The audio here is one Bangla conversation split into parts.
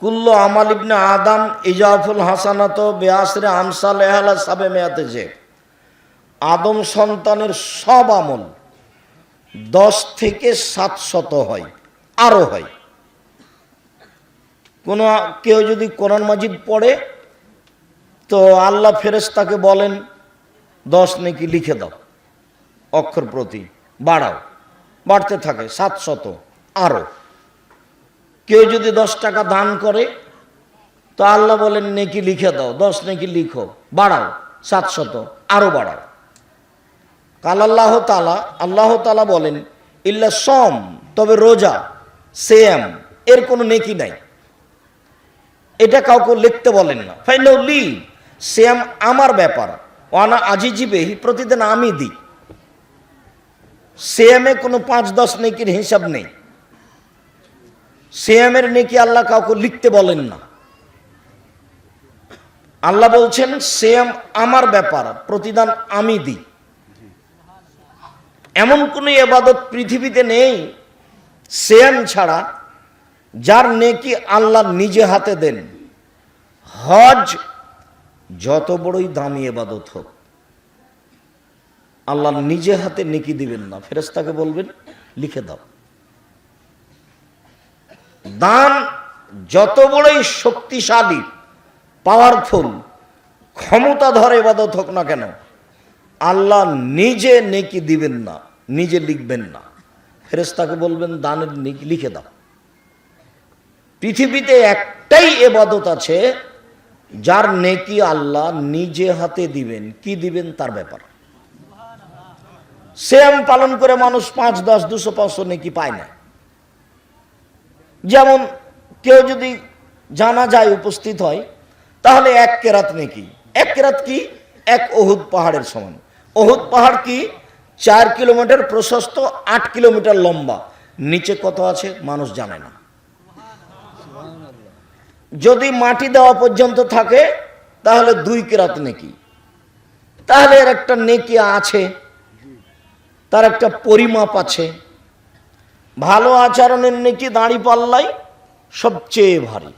কুল্ল আমাল ইবনে আদম ইজাফুল হাসানাত বেআসরে আমসাল এহালা সাবে মেয়াতে যে। আদম সন্তানের সব আমল দশ থেকে সাতশত হয় আরও হয়। কোনো কেউ যদি কোরআন মাজিদ পড়ে, তো আল্লাহ ফেরেস তাকে বলেন, দশ নাকি লিখে দাও, অক্ষর প্রতি বাড়াও, বাড়তে থাকে সাতশত আরও কেউ যদি দশ টাকা দান করে, তো আল্লাহ বলেন, নেকি লিখে দাও, দশ নেকি লিখো, বাড়াও, সাতশত আরও বাড়াও। কাল আল্লাহ তালা আল্লাহ তালা বলেন, ইল্লা সম, তবে রোজা সেম এর কোনো নেকি নাই। এটা কাউকে লিখতে বলেন না। ফাইনাল লি সেম আমার ব্যাপার, ওয়ানা আজিজিবেহি প্রতিদিন আমি দিই। সেমে কোনো পাঁচ দশ নেকির হিসাব নেই। সেমের নেকি আল্লাহ কাউকে লিখতে বলেন না। আল্লাহ বলছেন সেম আমার ব্যাপার, প্রতিদান আমি দিই। এমন কোনো এবাদত পৃথিবীতে নেই সেম ছাড়া, যার নেকি আল্লাহ নিজে হাতে দেন। হজ যত বড়ই দামি এবাদত হোক, আল্লাহ নিজে হাতে নেকি দিবেন না। ফেরেস্তাকে বলবেন, লিখে দাও। দান যত বড়ই শক্তিশালী পাওয়ারফুল ক্ষমতাধর এবাদত হোক না কেন, আল্লাহ নিজে নেকি দিবেন না, নিজে লিখবেন না। ফেরেস্তাকে বলবেন, দানের লিখে দাও। পৃথিবীতে একটাই এবাদত আছে, যার নেকি আল্লাহ নিজে হাতে দিবেন। কি দিবেন তার ব্যাপার? সেম পালন করে মানুষ পাঁচ, দশ, দুশো, পাঁচশো নেকি পায় না। যেমন কেউ যদি জানা যায় উপস্থিত হয়, তাহলে এক কেরাত নেকি? এক কেরাত কি? এক অহুদ পাহাড়ের সমান। অহুদ পাহাড় কি? চার কিলোমিটার প্রশস্ত, আট কিলোমিটার লম্বা। নিচে কত আছে? মানুষ জানে না। যদি মাটি দেওয়া পর্যন্ত থাকে, তাহলে দুই কেরাত নেকি? তাহলে এর একটা নেকি আছে, তার একটা পরিমাপ আছে। ভালো আচরণের নেকি দাঁড়ি পাল্লাই সবচেয়ে ভারী।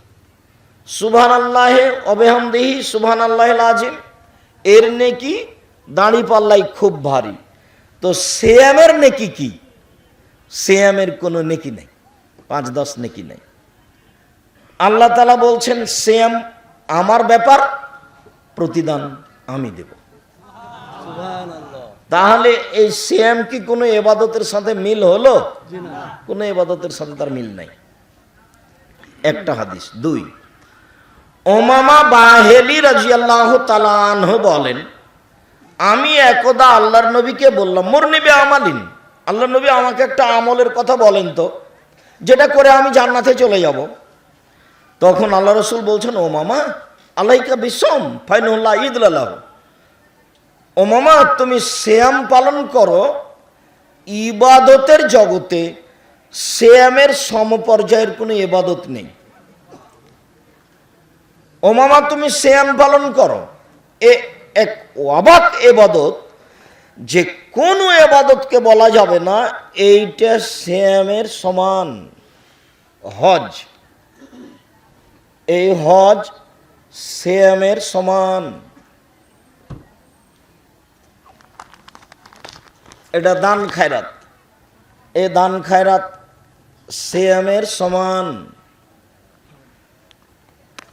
সুবহান আল্লাহে অবেহামদেহি সুবহান আল্লাহ আজিম এর নেকি দাঁড়ি পাল্লাই খুব ভারী। তো সেয়ামের নেকি কি? সেয়ামের কোনো নেকি নেই, পাঁচ দশ নেকি নেই। আল্লাহ তালা বলছেন সেম আমার ব্যাপার, প্রতিদান আমি দেব। তাহলে এই সেম কি কোনো এবাদতের সাথে মিল হলো? কোনো এবাদতের সাথে তার মিল নাই। একটা হাদিস দুই। ওমামা বাহেলি রাজিয়াল্লাহ তালানহ বলেন আমি একদা আল্লাহর নবীকে বললাম মোর নিবে আমালিন আল্লাহ নবী আমাকে একটা আমলের কথা বলেন তো যেটা করে আমি জান্নাতে চলে যাব। তখন আল্লাহ রসুল বলছেন ও মামা আল্লাহিকা বিশ্বম ফাইনুল্লাহ ঈদ আল্লাহ ও মামা তুমি শ্যাম পালন করো, ইবাদতের জগতে শ্যামের সমপর্যায়ের কোনো ইবাদত নেই। ওমামা, তুমি শ্যাম পালন করো। এ এক অবাক এবাদত যে কোনো এবাদতকে বলা যাবে না, এইটা শ্যামের সমান হজ। এই হজ শ্যামের সমান। এটা দান খায়রাত। এ দান খায়রাত শ্যামের সমান।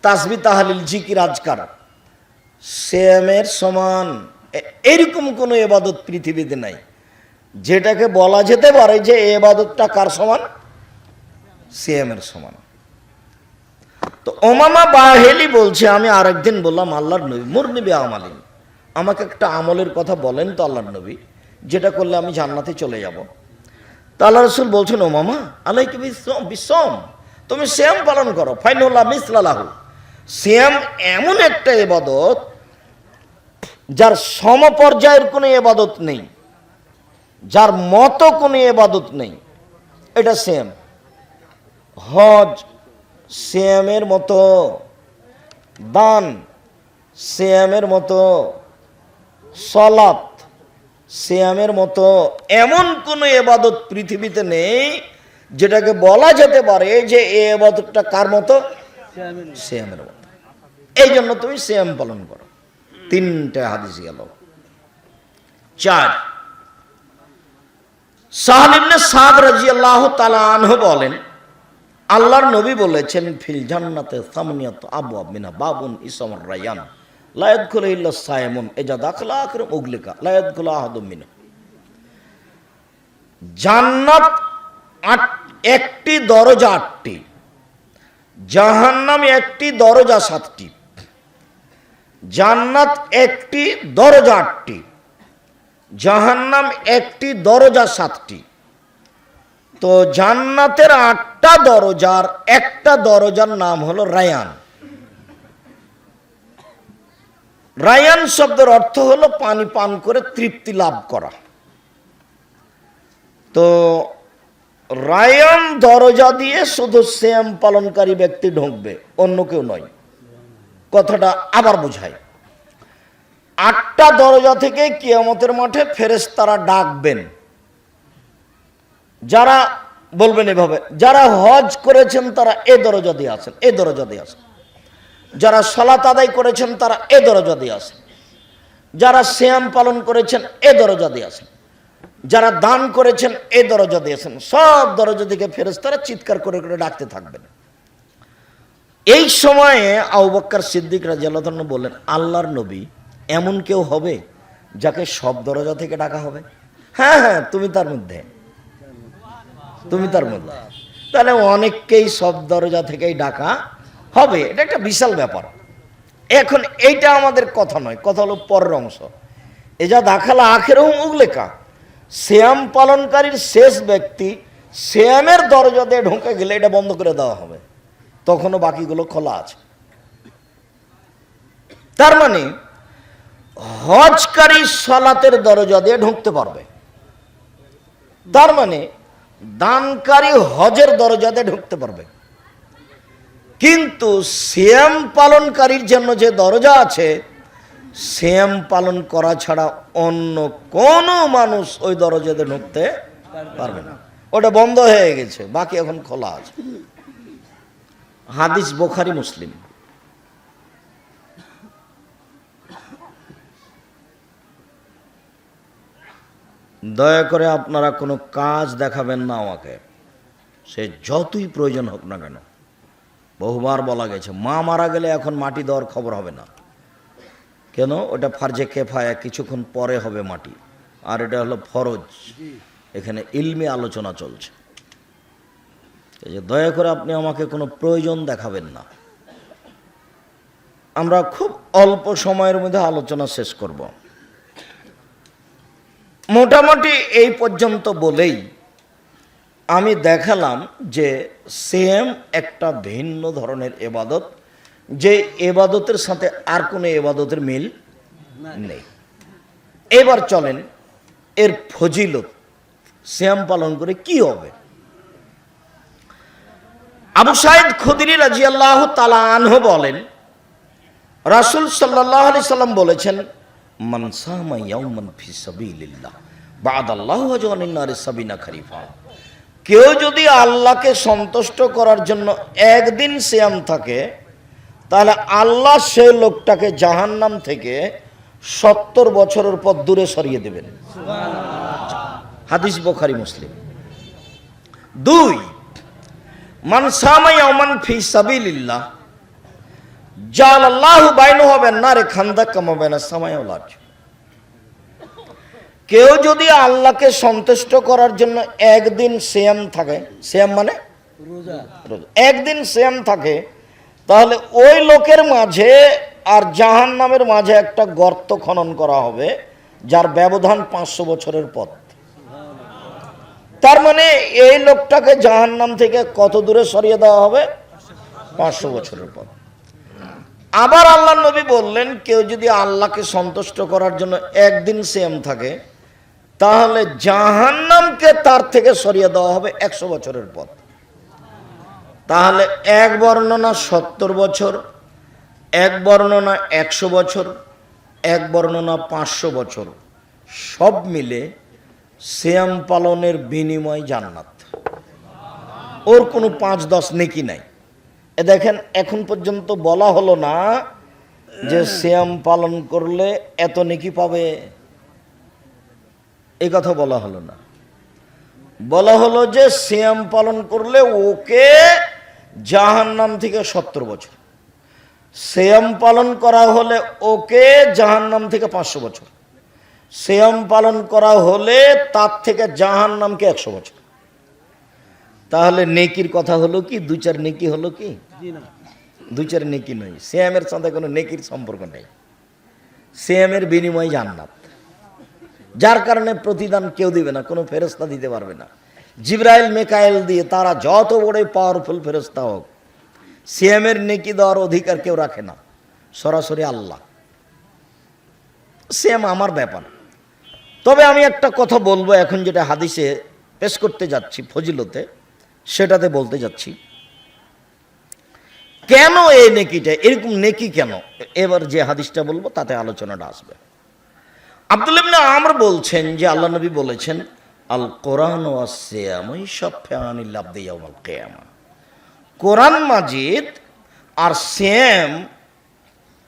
তাসবি তাহালিল জিকির আজকার। শ্যামের সমান। এরকম কোনো এবাদত পৃথিবীতে নাই। যেটাকে বলা যেতে পারে যে এ এবাদতটা কার সমান? শ্যামের সমান। তো ওমামা বাহেলি বলছে, আমি আরেকদিন বললাম, আল্লাহর নবী মোর নবী আমালিন। আমাকে একটা আমলের কথা বলেন তো আল্লাহর নবী। যেটা করলে আমি জান্নাতে চলে যাব। তা আল্লাহ রসুল বলছেন, ও মামা আল্লাহ কি বিশ্বম তুমি শ্যাম পালন করো ফাইনুল্লাহ মিসলালাহু শ্যাম এমন একটা এবাদত যার সমপর্যায়ের কোনো এবাদত নেই, যার মতো কোনো এবাদত নেই। এটা শ্যাম। হজ শ্যামের মতো, দান শ্যামের মতো সলাপ শ্যামের মতো এমন কোনো এবাদত পৃথিবীতে নেই যেটাকে বলা যেতে পারে যে এ এবাদতটা কার মতো? সিয়ামের মতো। এই জন্য তুমি সিয়াম পালন করো। তিনটে হাদিস গেল। চার সাহালিবনে সাদ রাজি আল্লাহ আনহু বলেন, আল্লাহর নবী বলেছেন, ফিল জান্নাতে সামনিয়াত আবু আবিনা বাবুন ইসমর রায়ান। লায়দ খুলে ইল্লা সায়মুন এজা দাখলা আখরম উগলিকা লায়দ খুলা আহাদুম মিনা জান্নাত আট, একটি দরজা আটটি, জাহান্নাম একটি দরজা সাতটি, জান্নাত একটি দরজা আটটি, জাহান্নাম একটি দরজা সাতটি। তো জান্নাতের আটটা দরজার একটা দরজার নাম হলো রায়ান। রায়ান শব্দের অর্থ হলো পানি পান করে তৃপ্তি লাভ করা। তো রায়ান দরজা দিয়ে শুধু শ্যাম পালনকারী ব্যক্তি ঢুকবে, অন্য কেউ নয়। কথাটা আবার বোঝায়। আটটা দরজা থেকে কিয়ামতের মাঠে ফেরেস তারা ডাকবেন। যারা, বলবেন এভাবে, যারা হজ করেছেন তারা এ দরজা দিয়ে আসেন, এ দরজা দিয়ে আসেন। যারা সলাত আদায় করেছেন, তারা এ দরজা দিয়ে আসেন। যারা শ্যাম পালন করেছেন, এ দরজা দিয়ে আসেন। যারা দান করেছেন, এ দরজা দিয়েছেন সব দরজা দিকে ফেরেশতারা চিৎকার করে করে ডাকতে থাকবেন। এই সময়ে আউবক্কর সিদ্দিক রাজিয়াল্লাহ বললেন, আল্লাহর নবী এমন কেউ হবে যাকে সব দরজা থেকে ডাকা হবে? হ্যাঁ হ্যাঁ তুমি তার মধ্যে। তুমি তার মধ্যে। তাহলে অনেককেই সব দরজা থেকেই ডাকা হবে, এটা একটা বিশাল ব্যাপার। এখন এইটা আমাদের কথা নয়, কথা হলো পরের অংশ। এ যা দাখালা আখের উগলেকা শ্যাম পালনকারীর শেষ ব্যক্তি শ্যামের দরজা দিয়ে ঢুকে গেলে এটা বন্ধ করে দেওয়া হবে। তখনও বাকিগুলো খোলা আছে। তার মানে হজকারী সলাতের দরজা দিয়ে ঢুকতে পারবে। তার মানে দানকারী হজের দরজা দিয়ে ঢুকতে পারবে। কিন্তু শ্যাম পালনকারীর জন্য যে দরজা আছে শ্যাম পালন করা ছাড়া অন্য কোনো মানুষ ওই দরজাতে ঢুকতে পারবে না। ওটা বন্ধ হয়ে গেছে, বাকি এখন খোলা আছে। হাদিস বোখারি মুসলিম। দয়া করে আপনারা কোনো কাজ দেখাবেন না আমাকে। সে যতই প্রয়োজন হোক না কেন। বহুবার বলা গেছে মা মারা গেলে এখন মাটি দেওয়ার খবর হবে না। কেন? ওটা ফার্জে কেফায়া কিছুক্ষণ পরে হবে মাটি। আর এটা হলো ফরজ। এখানে ইলমি আলোচনা চলছে। এই যে দয়া করে আপনি আমাকে কোনো প্রয়োজন দেখাবেন না। আমরা খুব অল্প সময়ের মধ্যে আলোচনা শেষ করব। মোটামুটি এই পর্যন্ত বলেই আমি দেখালাম যে সেম একটা ভিন্ন ধরনের এবাদত, যে এবাদতের সাথে আর কোনো এবাদতের মিল নেই। এবার চলেন, এর ফজিলত শ্যাম পালন করে কি হবে? আবু সাইদ খুদিরি রাজিয়াল্লাহ তালা আনহু বলেন, রাসুল সাল্লাহ আলি সাল্লাম বলেছেন মানসামা ইয়াউমান ফি সাবিলিল্লাহ বাদ আল্লাহ আজওয়ানিন্নারে সাবিনা খরিফা। কেউ যদি আল্লাহকে সন্তুষ্ট করার জন্য একদিন শ্যাম থাকে, তাহলে আল্লাহ সেই লোকটাকে জাহান্নাম থেকে সত্তর বছরের পর দূরে সরিয়ে দেবেন। হাদিস বোখারি, মুসলিম। দুই, মান সামাই অমান ফি সাবিলিল্লাহ জাল আল্লাহ বাইনু হবেন না রে খান্দা কামাবে না সামাই কেউ যদি আল্লাহকে সন্তুষ্ট করার জন্য একদিন শ্যাম থাকে শ্যাম মানে? একদিন শ্যাম থাকে তাহলে ওই লোকের মাঝে আর জাহান নামের মাঝে একটা গর্ত খনন করা হবে যার ব্যবধান পাঁচশো বছরের পথ। তার মানে এই লোকটাকে জাহান নাম থেকে কত দূরে সরিয়ে দেওয়া হবে? পাঁচশো বছরের পথ। আবার আল্লাহ নবী বললেন কেউ যদি আল্লাহকে সন্তুষ্ট করার জন্য একদিন সেম থাকে তাহলে জাহান্নামকে তার থেকে সরিয়ে দেওয়া হবে একশো বছরের পথ। তাহলে এক বর্ণনা সত্তর বছর, এক বর্ণনা একশো বছর, এক বর্ণনা পাঁচশো বছর, সব মিলে শ্যাম পালনের বিনিময় জান্নাত। ওর কোনো পাঁচ দশ নেকি নাই। এ দেখেন, এখন পর্যন্ত বলা হলো না যে শ্যাম পালন করলে এত নেকি পাবে। এই কথা বলা হলো না। বলা হলো যে শ্যাম পালন করলে ওকে জাহান্নাম থেকে সত্তর বছর। শ্যাম পালন করা হলে ওকে জাহান্নাম থেকে পাঁচশো বছর। শ্যাম পালন করা হলে তার থেকে জাহান্নামকে একশো বছর। তাহলে নেকির কথা হলো কি? দু চার নেকি হলো কি? দু চার নেকি নয়। শ্যামের সাথে কোনো নেকির সম্পর্ক নেই। শ্যামের বিনিময় জান্নাত যার কারণে প্রতিদান কেউ দিবে না, কোনো ফেরস্তা দিতে পারবে না। জিব্রাইল, মেকাইল দিয়ে তারা যত বড় পাওয়ারফুল ফেরস্তা হোক সিএমের নেকি দেওয়ার অধিকার কেউ রাখে না, সরাসরি আল্লাহ। সেম আমার ব্যাপার। তবে আমি একটা কথা বলব এখন যেটা হাদিসে পেশ করতে যাচ্ছি, ফজিলতে, সেটাতে বলতে যাচ্ছি। কেন এই নেকিটা, এরকম নেকি কেন? এবার যে হাদিসটা বলব, তাতে আলোচনাটা আসবে। আব্দুল ইবনে আমর বলছেন যে আল্লাহ নবী বলেছেন আল কোরআন ও সিয়াম ওই সব ফেয়ানিল আব্দিয়াউল কিয়ামা। কোরআন মাজিদ আর সেম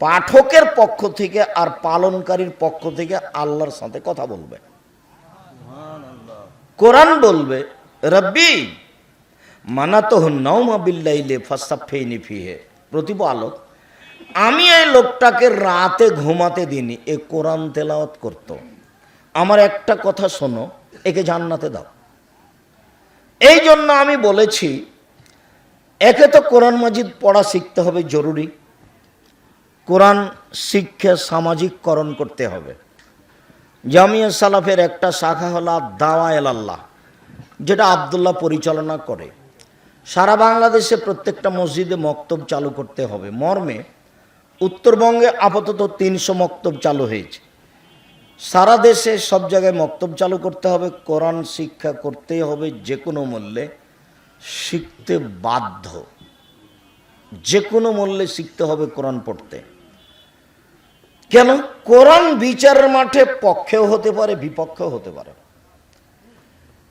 পাঠকের পক্ষ থেকে আর পালনকারীর পক্ষ থেকে আল্লাহর সাথে কথা বলবে। কোরআন বলবে রব্বি মানাতো নৌমা বিল্লাইলে ফাসাফেইনি ফিহে। প্রতিপালক আমি এই লোকটাকে রাতে ঘুমাতে দিনি এ কোরআন তেলাওয়াত করত। আমার একটা কথা শোনো, একে জান্নাতে দাও। এই জন্য আমি বলেছি, একে তো কোরআন মাজিদ পড়া শিখতে হবে জরুরি। কোরআন শিক্ষা সামাজিককরণ করতে হবে। জামিয়া সালাফের একটা শাখা হল দাওয়া এল আল্লাহ যেটা আবদুল্লাহ পরিচালনা করে। সারা বাংলাদেশে প্রত্যেকটা মসজিদে মক্তব চালু করতে হবে। মর্মে উত্তরবঙ্গে আপাতত তিনশো মক্তব চালু হয়েছে। সারা দেশে সব জায়গায় মক্তব চালু করতে হবে, কোরআন শিক্ষা করতেই হবে যে কোনো মূল্যে শিখতে বাধ্য। যে কোনো মূল্যে শিখতে হবে কোরআন পড়তে। কেন? কোরআন বিচারের মাঠে পক্ষেও হতে পারে, বিপক্ষেও হতে পারে।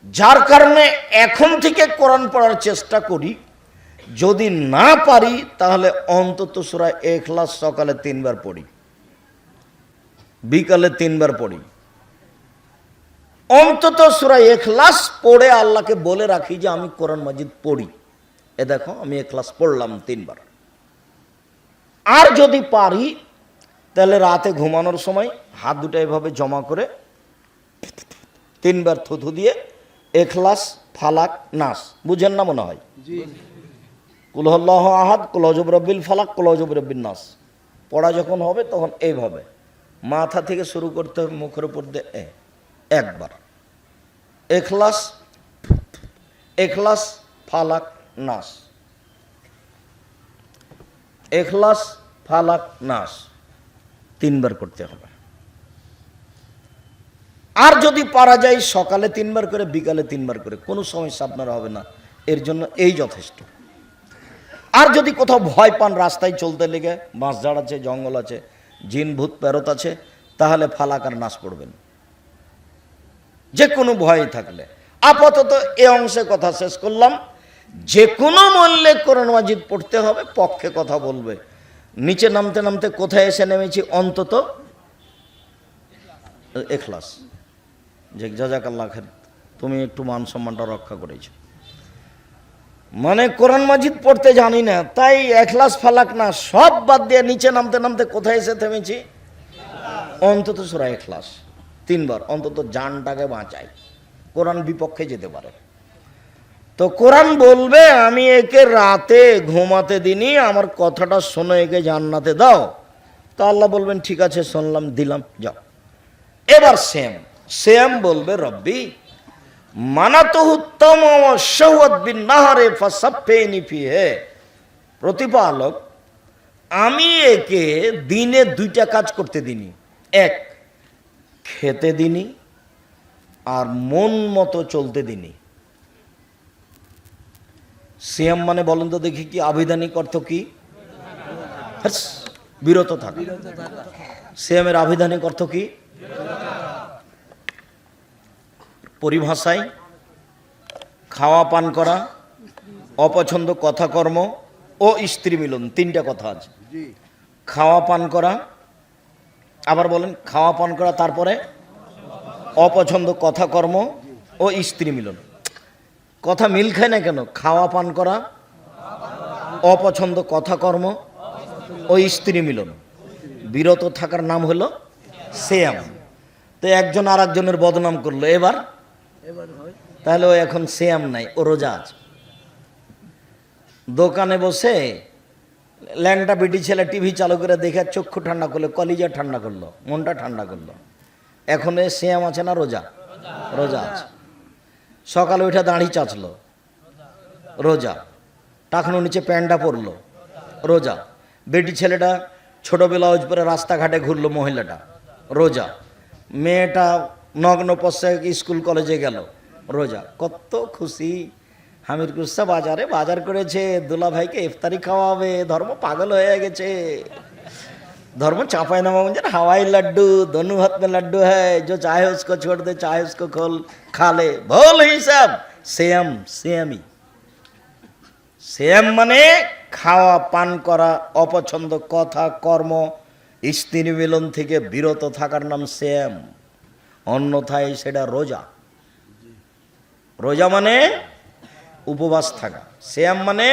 যার কারণে এখন থেকে কোরআন পড়ার চেষ্টা করি যদি না পারি, তাহলে অন্তত সুরা এখলাস সকালে তিনবার পড়ি। বিকালে তিনবার পড়ি। অন্তত সুরা এখলাস পড়ে আল্লাহকে বলে রাখি যে, আমি কোরআন মাজিদ পড়ি। এ দেখো, আমি এখলাস পড়লাম তিনবার। আর যদি পারি, তাহলে রাতে ঘুমানোর সময় হাত দুটো এভাবে জমা করে তিনবার থুথু দিয়ে এখলাস ফালাক, নাস। বুঝেন না মনে হয়? কুলহল্লাহ আহাদ কুলহজব রব্বিল ফালাক কুলহজব রব্বিল নাস। পড়া যখন হবে, তখন এইভাবে। মাথা থেকে শুরু করতে হবে, মুখের উপর দিয়ে একবার। এখলাস এখলাস, ফালাক, নাস। এখলাস, ফালাক, নাস। তিনবার করতে হবে। আর যদি পারা যায়, সকালে তিনবার করে, বিকালে তিনবার করে, কোনো সমস্যা আপনার হবে না। এর জন্য এই যথেষ্ট। আর যদি কোথাও ভয় পান রাস্তায় চলতে লেগে বাঁশঝাড় আছে, জঙ্গল আছে, জিন, ভূত, প্যারত আছে, তাহলে ফালাকার নাশ পড়বেন যে কোনো ভয় থাকলে। আপাতত এ অংশে কথা শেষ করলাম। যে কোনো মূল্যে কোরআন মাজিদ পড়তে হবে, পক্ষে কথা বলবে। নিচে নামতে নামতে কোথায় এসে নেমেছি? অন্তত এখলাস। যে জাজাকাল্লা খের তুমি একটু মান সম্মানটা রক্ষা করেছ। মানে কোরআন মাজিদ পড়তে জানি না, তাই এখলাস ফালাক না, সব বাদ দিয়ে নিচে নামতে নামতে কোথায় এসে থেমেছি? অন্তত সুরা এখলাস, তিনবার, অন্তত জানটাকে বাঁচাই, কোরআন বিপক্ষে যেতে পারে। তো কোরআন বলবে, আমি একে রাতে ঘুমাতে দিনি আমার কথাটা শোনো, একে জান্নাতে দাও। তো আল্লাহ বলবেন, ঠিক আছে, শুনলাম, দিলাম, যাও। এবার সেম সেম বলবে, রব্বি প্রতিপালক আমি একে দিনে দুইটা কাজ করতে দিনি। এক খেতে দিনি আর মন মতো চলতে দিনি। সিএম মানে বলেন তো দেখি কি আবিধানিক অর্থ কি? হাস, বিরত থাকা। সিএমের আবিধানিক অর্থ কি? পরিভাষায় খাওয়া পান করা অপছন্দ কথা কর্ম ও স্ত্রী মিলন তিনটা কথা আছে। খাওয়া পান করা আবার বলেন খাওয়া পান করা তারপরে অপছন্দ কথা কর্ম ও স্ত্রী মিলন। কথা মিল খায় না কেন? খাওয়া পান করা অপছন্দ কথা কর্ম ও স্ত্রী মিলন। বিরত থাকার নাম হলো সেয়াম। তো একজন আর একজনের বদনাম করল। এবার তাহলে ও এখন সেয়াম নাই, ও রোজা আছে। দোকানে বসে ল্যাংটা বেটি ছেলে টিভি চালু করে দেখে চক্ষু ঠান্ডা করল, কলিজা ঠান্ডা করল, মনটা ঠান্ডা করল। এখন এ সেয়াম আছে না রোজা? রোজা আছে। সকালে উঠে দাঁড়ি চাচলো, রোজা। টাকানো নিচে প্যান্টটা পরলো, রোজা। বেটি ছেলেটা ছোট ব্লাউজ পরে রাস্তাঘাটে ঘুরলো মহিলাটা, রোজা। মেয়েটা নগ্ন পশ্চায় স্কুল কলেজে গেল। রোজা, কত খুশি। হামির কুসা বাজারে বাজার করেছে দুলা ভাইকে ইফতারি খাওয়াবে, ধর্ম পাগল হয়ে গেছে। ধর্ম চাপাই নামাগঞ্জের হাওয়াই লাড্ডু, দনু হাত লাড্ডু হ্যাঁ জো চাহে উসকো ছোট দে, চায় উসকো খোল খালে ভোল হিসাব সেম সেমই সেম মানে খাওয়া, পান করা, অপছন্দ, কথা, কর্ম স্ত্রী মিলন থেকে বিরত থাকার নাম সেম অন্যথায় সেটা রোজা। রোজা মানে উপবাস থাকা শ্যাম মানে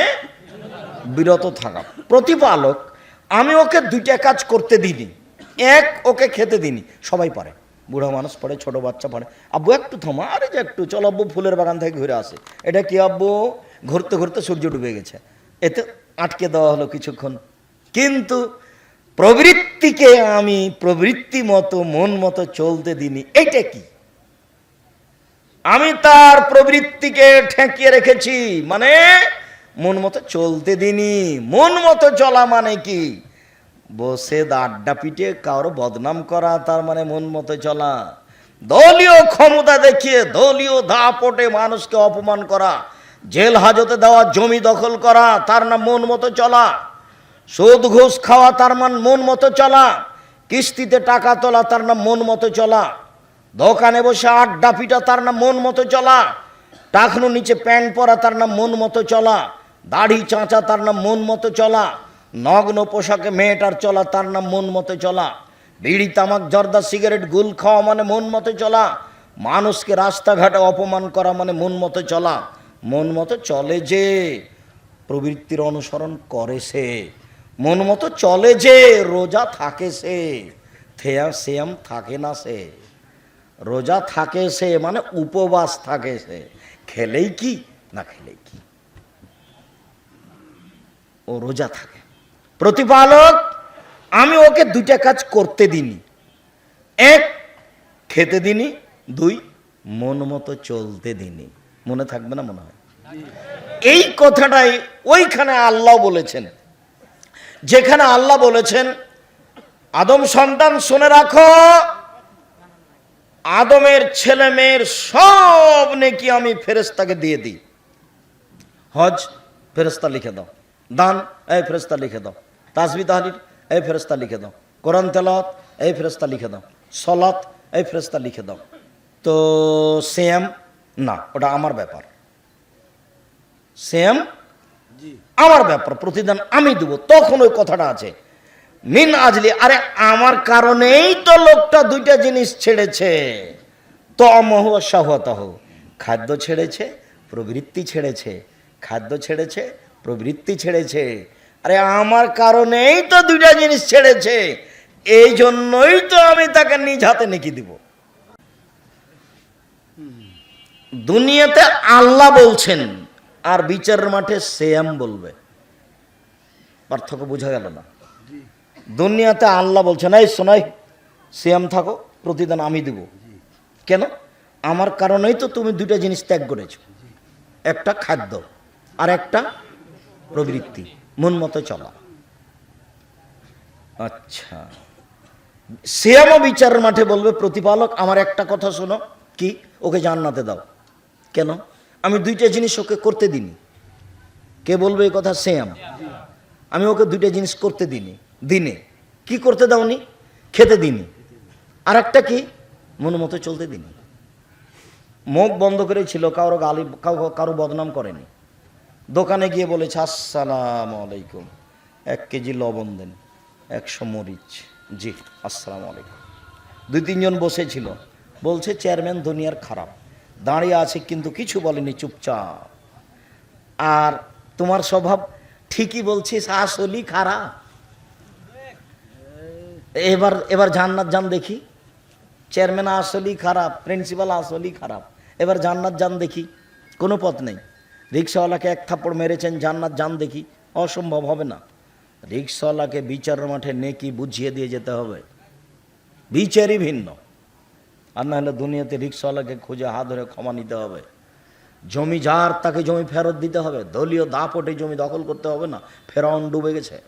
বিরত থাকা। প্রতিপালক, আমি ওকে দুইটা কাজ করতে দিইনি, এক ওকে খেতে দিইনি, সবাই পারে। বুড়ো মানুষ পড়ে, ছোট বাচ্চা পড়ে। আব্বু, একটু থমা, আরে যে একটু, চল আব্বু ফুলের বাগান থেকে ঘুরে আসে। এটা কি আব্বু? ঘুরতে ঘুরতে সূর্য ডুবে গেছে। এতে আটকে দেওয়া হলো কিছুক্ষণ। কিন্তু প্রবৃত্তিকে আমি প্রবৃত্তি মতো, মন মতো চলতে দিনি এইটা কি? আমি তার প্রবৃত্তিকে ঠেকিয়ে রেখেছি মানে মন মতো চলতে দিনি মন মতো চলা মানে কি? বসে আড্ডা পিটে কারও বদনাম করা, তার মানে মন মতো চলা। দলীয় ক্ষমতা দেখিয়ে দলীয় দাপটে মানুষকে অপমান করা, জেল হাজতে দেওয়া জমি দখল করা, তার নাম মন মতো চলা। সুদ ঘুষ খাওয়া তার মান মন মতো চলা। কিস্তিতে টাকা তোলা তার নাম মন মতো চলা। দোকানে বসে আড্ডা পিটা তার নাম মন মতো চলা। টাকনু নিচে প্যান্ট পরা তার নাম মন মতো চলা। দাড়ি চাঁচা তার নাম মন মতো চলা। নগ্ন পোশাকে মেয়েটার চলা তার নাম মন মতো চলা। বিড়ি, তামাক, জর্দা, সিগারেট, গুল খাওয়া মানে মন মতো চলা। মানুষকে রাস্তাঘাটে অপমান করা মানে মন মতো চলা। মন মতো চলে যে, প্রবৃত্তির অনুসরণ করে সে। মন মতো চলে যে, রোজা থাকে সে, থেয়া সেম থাকে না সে। রোজা থাকে সে মানে উপবাস থাকে সে। খেলেই কি না খেলেই কি? ও রোজা থাকে। প্রতিপালক, আমি ওকে দুইটা কাজ করতে দিনি এক, খেতে দিনি দুই, মন মতো চলতে দিনি মনে থাকবে না মনে হয়? এই কথাটাই ওইখানে আল্লাহ বলেছেন। যেখানে আল্লাহ বলেছেন, আদম সন্তান শুনে রাখো, আদমের ছেলে মেয়ের সব নেকি আমি ফেরেস্তাকে দিয়ে দিই। হজ ফেরেস্তা লিখে দাও। দান, এই ফেরেস্তা লিখে দাও। তাসবি তাহলির এই ফেরেস্তা লিখে দাও। কোরআন তেলাওয়াত, এই ফেরেস্তা লিখে দাও। সলাত এই ফেরেস্তা লিখে দাও। তো সেম, না, ওটা আমার ব্যাপার। সেম আমার ব্যাপার প্রতিদান আমি দেবো তখন ওই কথাটা আছে। মিন আজলি আরে আমার কারণেই তো লোকটা দুইটা জিনিস ছেড়েছে। তো অমহ সহতহ। খাদ্য ছেড়েছে প্রবৃত্তি ছেড়েছে। খাদ্য ছেড়েছে প্রবৃত্তি ছেড়েছে। আরে আমার কারণেই তো দুইটা জিনিস ছেড়েছে। এই জন্যই তো আমি তাকে নিজ হাতে নেকি দিব। দুনিয়াতে আল্লাহ বলছেন আর বিচারের মাঠে সেম বলবে। পার্থক্য বোঝা গেল না। দুনিয়াতে আল্লাহ বলছেন এই শোনাই সেম থাকো প্রতিদান আমি দেব। কেন? আমার কারণেই তো তুমি দুইটা জিনিস ত্যাগ করেছ। একটা খাদ্য আর একটা প্রবৃত্তি মন মতো চলা। আচ্ছা। সিয়ামও বিচারের মাঠে বলবে প্রতিপালক আমার একটা কথা শোনো কি? ওকে জান্নাতে দাও। কেন? আমি দুইটা জিনিস ওকে করতে দিনি কে বলবে এই কথা? সেম আমি ওকে দুইটা জিনিস করতে দিনি দিনে। কি করতে দাওনি? খেতে দিনি আর একটা কি? মন মতো চলতে দিনি মুখ বন্ধ করে ছিল, কারও গালি কারও বদনাম করেনি। দোকানে গিয়ে বলেছে, আসসালাম আলাইকুম। এক কেজি লবণ দেন। একশো মরিচ। জি, আসসালাম আলাইকুম। দুই তিনজন বসেছিল বলছে, চেয়ারম্যান দুনিয়ার খারাপ। দাঁড়িয়ে আছে কিন্তু কিছু বলেনি চুপচাপ। আর তোমার স্বভাব ঠিকই বলছিস আসলি খারাপ। এবার এবার জান্নাত যান দেখি। চেয়ারম্যান আসলেই খারাপ, প্রিন্সিপাল আসলেই খারাপ। এবার জান্নাত যান দেখি, কোনো পথ নেই। রিক্সাওয়ালাকে এক থাপ্পড় মেরেছেন, জান্নাত যান দেখি, অসম্ভব হবে না। রিক্সাওয়ালাকে বিচারের মাঠে নেকি বুঝিয়ে দিয়ে যেতে হবে। বিচারই ভিন্ন। আর না হলে দুনিয়াতে রিক্সাওয়ালাকে খুঁজে হাত ধরে ক্ষমা নিতে হবে। জমি যার, তাকে জমি ফেরত দিতে হবে। দলীয় দাপটে জমি দখল করতে হবে না। ফেরাউন ডুবে গেছে।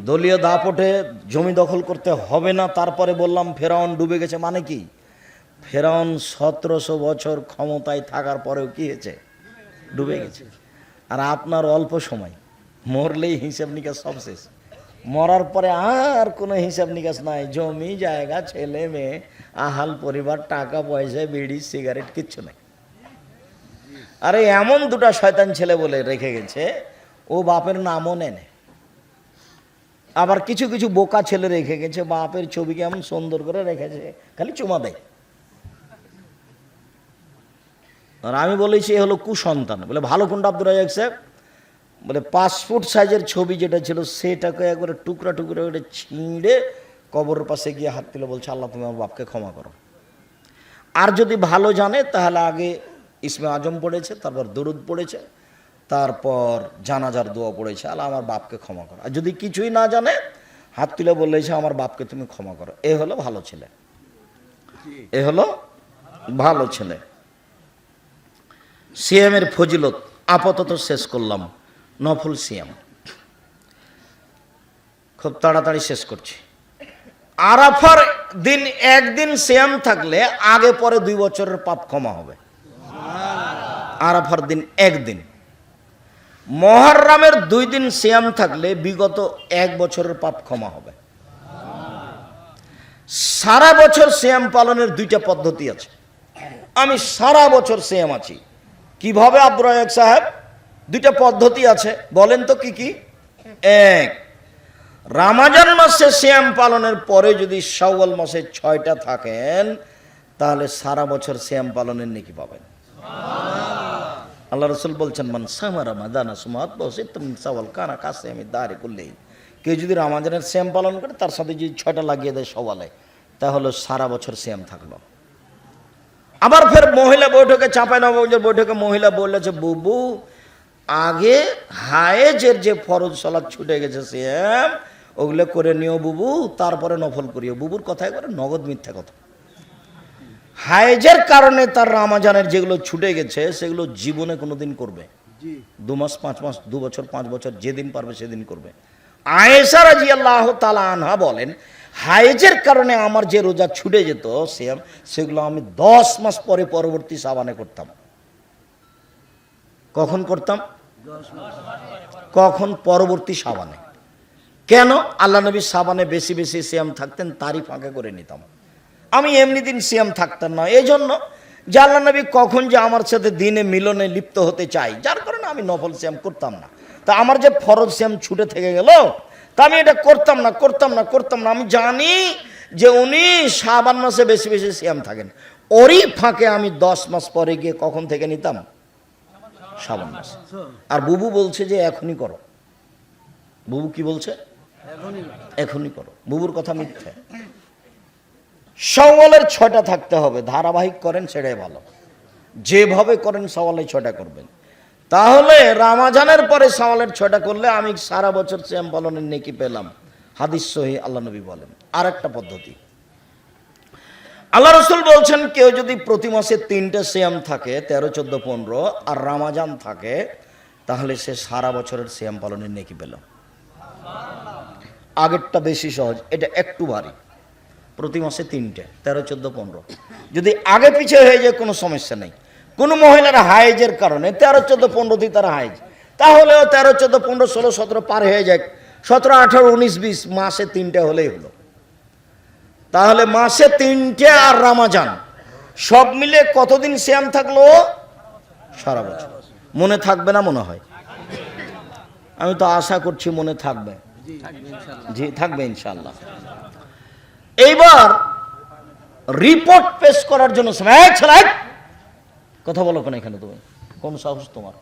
দলীয় দাপটে জমি দখল করতে হবে না। তারপরে বললাম, ফেরাউন ডুবে গেছে মানে কি? ফেরাউন সতেরোশো বছর ক্ষমতায় থাকার পরেও কি হয়েছে? ডুবে গেছে। আর আপনার অল্প সময়। মরলেই হিসাব নিকাশ সব শেষ। মরার পরে আর কোনো হিসাব নিকাশ নাই। জমি, জায়গা, ছেলে, মেয়ে আহাল পরিবার, টাকা, পয়সা, বিড়ি, সিগারেট, কিচ্ছু নেই। আরে এমন দুটা শয়তান ছেলে বলে রেখে গেছে, ও বাপের নামও নেনে আবার কিছু কিছু বোকা ছেলে রেখে গেছে, বাপের ছবিকে এমন সুন্দর করে রেখেছে, খালি চুমা দেয়। আর আমি বলেছি, এ হলো কুসন্তান। বলে, ভালো কোনটা আব্দুল রাজাক সাহেব? বলে পাসপোর্ট সাইজের ছবি যেটা ছিল, সেটাকে একবারে টুকরা টুকরা করে ছিঁড়ে কবরের পাশে গিয়ে হাত তুলে বলছে, আল্লাহ, তুমি আমার বাপকে ক্ষমা করো। আর যদি ভালো জানে, তাহলে আগে ইসমে আজম পড়েছে, তারপর দরুদ পড়েছে, তারপর জানাজার দোয়া পড়েছে, আল্লাহ, আমার বাপকে ক্ষমা করো। আর যদি কিছুই না জানে, হাত তুলে বলেছে আমার বাপকে তুমি ক্ষমা করো। এ হলো ভালো ছেলে। এ হলো ভালো ছেলে। সিএমের ফজিলত, আপাতত শেষ করলাম, নফল সিএম। খুব তাড়াতাড়ি শেষ করছি। আরাফার দিন একদিন সিয়াম থাকলে আগে পরে দুই বছরের পাপ ক্ষমা হবে। আরাফার দিন একদিন। মহারামের দুই দিন সিয়াম থাকলে বিগত এক বছরের পাপ ক্ষমা হবে। সারা বছর সিয়াম পালনের দুইটা পদ্ধতি আছে। আমি সারা বছর সিয়াম আছি। কীভাবে আব্দুর সাহেব? দুইটা পদ্ধতি আছে। বলেন তো কি কি? এক রামাজান মাসে শ্যাম পালনের পরে যদি শাওয়াল মাসে ছয়টা থাকেন, তাহলে সারা বছর শ্যাম পালনের নাকি পাবেন। আল্লাহ রসুল বলছেন, মান সামারা মাদানা সুমাত সাওয়াল কানা কাছে আমি দাঁড়ে করলেই কেউ যদি রামাজানের শ্যাম পালন করে, তার সাথে যদি ছয়টা লাগিয়ে দেয় সওয়ালে তাহলে সারা বছর শ্যাম থাকল। আবার ফের মহিলা বৈঠকে, চাপাই নবাবগঞ্জের বৈঠকে মহিলা বললেছে বুবু, আগে হায়েজের যে ফরজ সলাদ ছুটে গেছে সিয়াম ওগুলো করে নিও বুবু তারপরে নফল করিও। বুবুর কথায় করে নগদ মিথ্যা কথা। হায়েজের কারণে তার রামাজানের যেগুলো ছুটে গেছে সেগুলো জীবনে কোনো দিন করবে দু মাস পাঁচ মাস দু বছর পাঁচ বছর যেদিন পারবে সেদিন করবে। আয়েসা রাজি আল্লাহ তালা আনহা বলেন হায়েজের কারণে আমার যে রোজা ছুটে যেত সে সেগুলো আমি দশ মাস পরে পরবর্তী সাবানে করতাম। কখন করতাম? কখন? পরবর্তী সাবানে। কেন? আল্লাহ নবী সাবানে বেশি বেশি সিয়াম থাকতেন, তারই ফাঁকে করে নিতাম। আমি এমনি দিন সিয়াম থাকতাম না। এই জন্য যে আল্লাহ নবী কখন যে আমার সাথে দিনে মিলনে লিপ্ত হতে চাই, যার কারণে আমি নফল সিয়াম করতাম না। তা আমার যে ফরজ সিয়াম ছুটে থেকে গেল, তা আমি এটা করতাম না করতাম না করতাম না। আমি জানি যে উনি সাবান মাসে বেশি বেশি সিয়াম থাকেন। ওরই ফাঁকে আমি দশ মাস পরে গিয়ে কখন থেকে নিতাম? সাবান মাস। আর বুবু বলছে যে এখনই করো। বুবু কি বলছে? এখনই করো। বুবুর কথা মিথ্যে। সওয়ালের ছটা থাকতে হবে। ধারাবাহিক করেন সেটাই ভালো। যেভাবে করেন সওয়ালে ছটা করবেন। তাহলে রামাজানের পরে সওয়ালের ছটা করলে আমি সারা বছর শ্যাম পালনের নেকি পেলাম। হাদিস সহি আল্লাহ নবী বলেন। আর একটা পদ্ধতি। আল্লাহ রসুল বলছেন, কেউ যদি প্রতি মাসে তিনটে শ্যাম থাকে, তেরো, চোদ্দ, পনেরো, আর রামাজান থাকে, তাহলে সে সারা বছরের শ্যাম পালনের নেকি পেল। আগেরটা বেশি সহজ, এটা একটু ভারী। প্রতি মাসে তিনটে, তেরো, চোদ্দ, পনেরো। যদি আগে পিছিয়ে হয়ে যায়, কোনো সমস্যা নেই। কোনো মহিলার হাইজের কারণে তেরো, চোদ্দ পনেরোতেই তারা হাইজ। তাহলেও তেরো, চোদ্দ, পনেরো, ষোলো, সতেরো পার হয়ে যায় সতেরো, আঠারো, উনিশ, বিশ, মাসে তিনটে হলেই হলো। তাহলে মাসে তিনটে আর রামাজান। সব মিলে কতদিন শ্যাম থাকল? সারা বছর। মনে থাকবে না মনে হয়। আমি তো আশা করছি মনে থাকবে। জি, থাকবে ইনশাল্লাহ এইবার রিপোর্ট পেশ করার জন্য! কথা বলো কেন এখানে তুমি? কোন সাহস তোমার?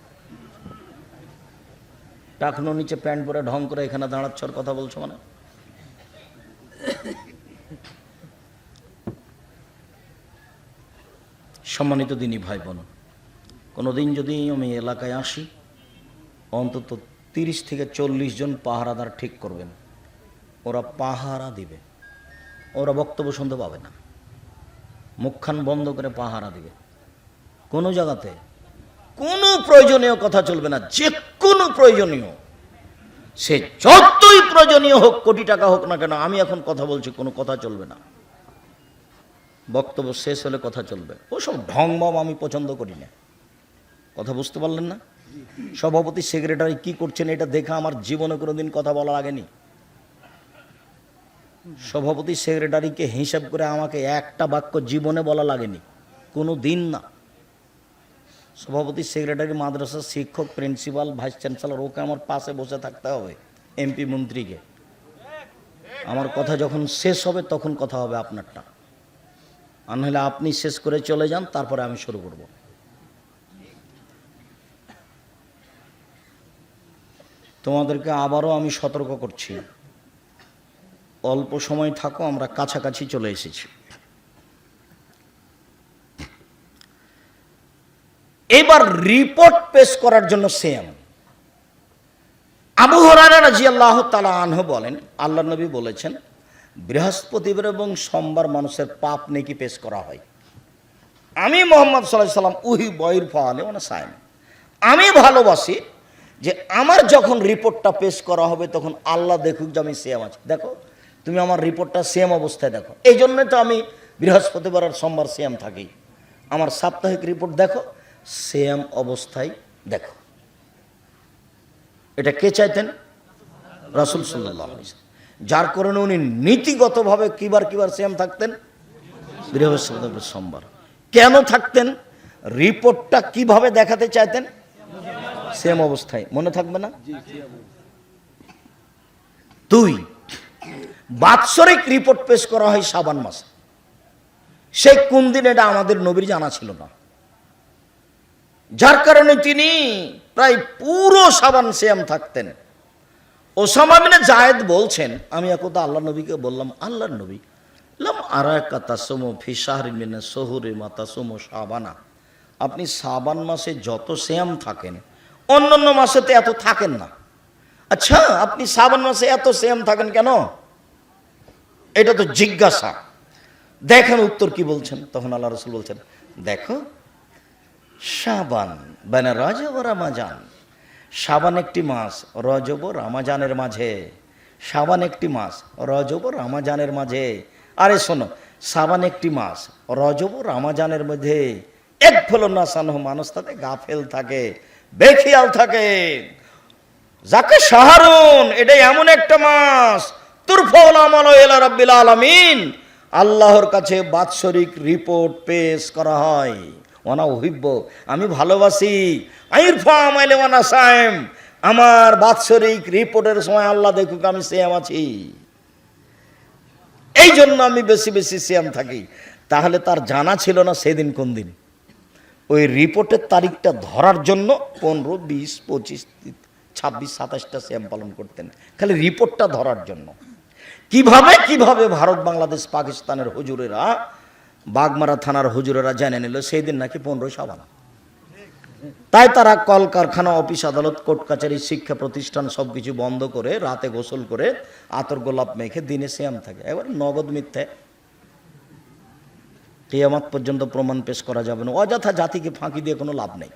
টাকনো নিচে প্যান্ট পরে ঢং করে এখানে দাঁড়াচ্ছ আর কথা বলছো মানে? সম্মানিত দিনই ভাই বোন কোনোদিন যদি আমি এলাকায় আসি, অন্তত তিরিশ থেকে চল্লিশ জন পাহারাদার ঠিক করবেন। ওরা পাহারা দিবে। ওরা বক্তব্য শুনতে পাবে না। মুখখান বন্ধ করে পাহারা দিবে। কোনো জায়গাতে কোনো প্রয়োজনীয় কথা চলবে না। যে কোনো প্রয়োজনীয়। সে যতই প্রয়োজনীয় হোক, কোটি টাকা হোক না কেন, আমি এখন কথা বলছি, কোনো কথা চলবে না। বক্তব্য শেষ হলে কথা চলবে। ওসব ঢংবাম আমি পছন্দ করি না। কথা বুঝতে পারলেন না? সভাপতি সেক্রেটারি কি করছেন এটা দেখা আমার জীবনে কোনোদিন কথা বলার আগেনি সভাপতি সেক্রেটারিকে হিসাব করে আমাকে একটা বাক্য জীবনে বলা লাগেনি কোনো দিন না। সভাপতি সেক্রেটারি মাদ্রাসার শিক্ষক, প্রিন্সিপাল, ভাইস চ্যান্সেলর, ওকে আমার পাশে বসে থাকতে হবে এমপি মন্ত্রীকে। আমার কথা যখন শেষ হবে তখন কথা হবে আপনারটা। আর নাহলে আপনি শেষ করে চলে যান, তারপরে আমি শুরু করব। তোমাদেরকে আবারও আমি সতর্ক করছি। অল্প সময় থাকো, আমরা কাছাকাছি চলে এসেছি। এবার রিপোর্ট পেশ করার জন্য সেম আবু হরারা তালা আনহ বলেন আল্লাহ নবী বলেছেন, বৃহস্পতিবার এবং সোমবার মানুষের পাপ নেকি পেশ করা হয়। আমি মোহাম্মদ সাল্লাহ সাল্লাম উহি বয়ুর ফালে মানে সাইন আমি ভালোবাসি যে আমার যখন রিপোর্টটা পেশ করা হবে, তখন আল্লাহ দেখুক যে আমি সেম আছি। দেখো, তুমি আমার রিপোর্টটা সেম অবস্থায় দেখো। এই জন্যই তো আমি বৃহস্পতিবার আর সোমবার সেম থাকি। আমার সাপ্তাহিক রিপোর্ট দেখো সেম অবস্থায় দেখো। এটা কে চাইতেন? রাসুল সাল্লাহ যার কারণে উনি নীতিগতভাবে কিবার কিবার সেম থাকতেন? বৃহস্পতিবার, সোমবার। কেন থাকতেন? রিপোর্টটা কীভাবে দেখাতে চাইতেন? সেম অবস্থায়। মনে থাকবে না? দুই বাৎসরিক রিপোর্ট পেশ করা হয় সাবান মাসে। সেই কোন দিন এটা আমাদের নবীর জানা ছিল না। যার কারণে তিনি প্রায় পুরো সাবান সেম থাকতেন। ওসামা বিনে জায়েদ বলছেন আমি একদা আল্লাহ নবীকে বললাম আল্লাহর নবী লাম আরাকা তাসমো মিনে সহুরে মাতাসমো সাবানা আপনি সাবান মাসে যত শ্যাম থাকেন অন্য অন্য মাসেতে এত থাকেন না। আচ্ছা আপনি সাবান মাসে এত সেম থাকেন কেন? এটা তো জিজ্ঞাসা। দেখেন উত্তর কি বলছেন। তখন আল্লাহ রসুল বলছেন, দেখো সাবান মানে রজব রামাজান। সাবান একটি মাস, রজব রামাজানের মাঝে। সাবান একটি মাস, রজব রামাজানের মাঝে। আরে শোনো সাবান একটি মাস, রজব রামাজানের মধ্যে এক ফল নাসানো মানুষ তাতে গাফেল থাকে। বেখিয়াল থাকে। যাকে সাহারুন এটা এমন একটা মাস। তুরফল আমল এলা রব্বিল আলামিন। আল্লাহর কাছে বাৎসরিক রিপোর্ট পেশ করা হয়। ওনা ওহিব্য আমি ভালোবাসি। আইরফা আমাইলে ওয়ানা সাইম, আমার বাৎসরিক রিপোর্টের সময় আল্লাহ দেখুক আমি সেম আছি। এই জন্য আমি বেশি বেশি সিয়াম থাকি। তাহলে তার জানা ছিল না সেদিন কোন দিন। ওই রিপোর্টের তারিখটা ধরার জন্য পনেরো, বিশ, পঁচিশ, ছাব্বিশ, সাতাশটা শ্যাম পালন করতেন। খালি রিপোর্টটা ধরার জন্য। কীভাবে কীভাবে ভারত, বাংলাদেশ, পাকিস্তানের হুজুরেরা, বাগমারা থানার হুজুরেরা জেনে নিল, সেই দিন নাকি পনেরো সাবানা তাই তারা কলকারখানা, অফিস আদালত, কোর্ট কাছারি শিক্ষা প্রতিষ্ঠান সব কিছু বন্ধ করে, রাতে গোসল করে আতর গোলাপ মেখে দিনে শ্যাম থাকে। এবার নগদ মিথ্যে। কিয়ামাত পর্যন্ত প্রমাণ পেশ করা যাবে না। অযথা জাতিকে ফাঁকি দিয়ে কোনো লাভ নেই।